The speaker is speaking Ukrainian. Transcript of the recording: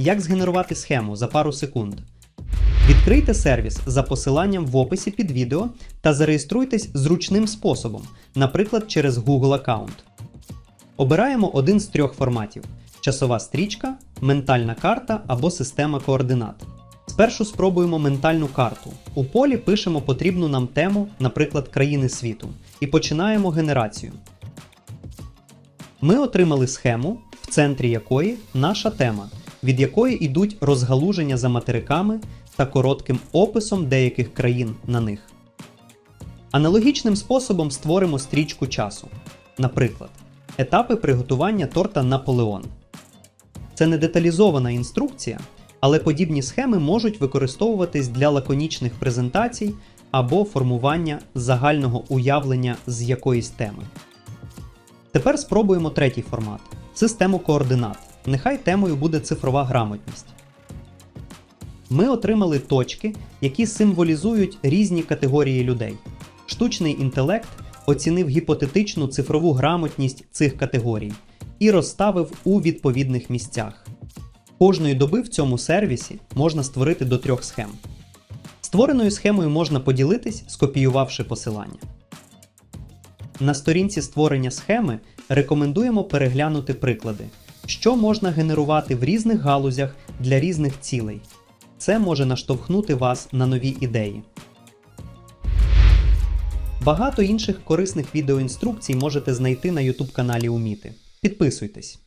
як згенерувати схему за пару секунд. Відкрийте сервіс за посиланням в описі під відео та зареєструйтесь зручним способом, наприклад, через Google аккаунт. Обираємо один з трьох форматів: часова стрічка, ментальна карта або система координат. Спершу спробуємо ментальну карту. У полі пишемо потрібну нам тему, наприклад, країни світу, і починаємо генерацію. Ми отримали схему, в центрі якої наша тема, від якої йдуть розгалуження за материками та коротким описом деяких країн на них. Аналогічним способом створимо стрічку часу. Наприклад, етапи приготування торта Наполеон. Це не деталізована інструкція, але подібні схеми можуть використовуватись для лаконічних презентацій або формування загального уявлення з якоїсь теми. Тепер спробуємо третій формат систему координат. Нехай темою буде цифрова грамотність. Ми отримали точки, які символізують різні категорії людей. Штучний інтелект оцінив гіпотетичну цифрову грамотність цих категорій і розставив у відповідних місцях. Кожної доби в цьому сервісі можна створити до трьох схем. Створеною схемою можна поділитись, скопіювавши посилання. На сторінці створення схеми рекомендуємо переглянути приклади, що можна генерувати в різних галузях для різних цілей. Це може наштовхнути вас на нові ідеї. Багато інших корисних відеоінструкцій можете знайти на YouTube каналі Уміти. Підписуйтесь.